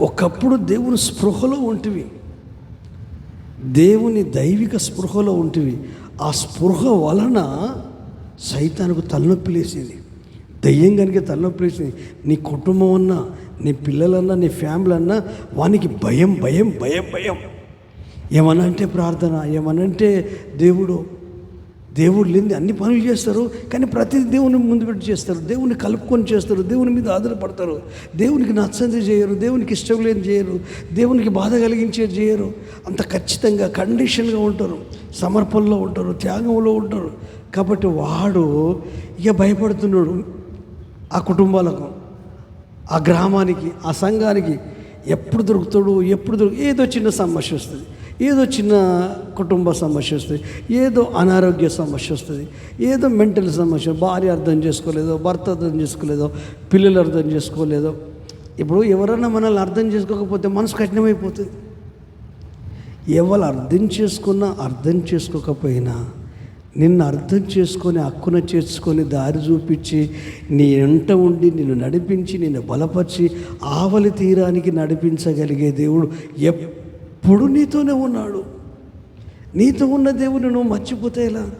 ఒకప్పుడు దేవుని స్పృహలో ఉంటివి. దేవుని దైవిక స్పృహలో ఉంటివి. ఆ స్పృహ వలన సైతానికి తలనొప్పి లేసింది. దయ్యం కనుక తలనొప్పి లేసింది. నీ కుటుంబం అన్నా నీ పిల్లలన్నా నీ ఫ్యామిలీ అన్నా వానికి భయం భయం భయం భయం. ఏమనంటే ప్రార్థన ఏమనంటే దేవుడు దేవుడు లేని అన్ని పనులు చేస్తారు కానీ ప్రతి దేవుని ముందు పెట్టి చేస్తారు. దేవుని కలుపుకొని చేస్తారు దేవుని మీద ఆధారపడతారు. దేవునికి నచ్చంది చేయరు దేవునికి ఇష్టం లేని చేయరు దేవునికి బాధ కలిగించేది చేయరు. అంత ఖచ్చితంగా కండిషన్గా ఉంటారు. సమర్పణలో ఉంటారు త్యాగంలో ఉంటారు. కాబట్టి వాడు ఇక భయపడుతున్నాడు ఆ కుటుంబాలకు ఆ గ్రామానికి ఆ సంఘానికి. ఎప్పుడు దొరుకుతాడు ఎప్పుడు దొరుకు ఏదో చిన్న సమస్య వస్తుంది. ఏదో చిన్న కుటుంబ సమస్య వస్తుంది ఏదో అనారోగ్య సమస్య వస్తుంది ఏదో మెంటల్ సమస్య భార్య అర్థం చేసుకోలేదో భర్త అర్థం చేసుకోలేదో పిల్లలు అర్థం చేసుకోలేదో. ఇప్పుడు ఎవరన్నా మనల్ని అర్థం చేసుకోకపోతే మనసు కఠినమైపోతుంది. ఎవరు అర్థం చేసుకున్నా అర్థం చేసుకోకపోయినా నిన్ను అర్థం చేసుకొని హక్కున చేసుకొని దారి చూపించి నీ వెంట ఉండి నిన్ను నడిపించి నిన్ను బలపరిచి ఆవలి తీరానికి నడిపించగలిగే దేవుడు ఎప్పుడు నీతోనే ఉన్నాడు. నీతో ఉన్న దేవుని నువ్వు మర్చిపోతే ఎలా?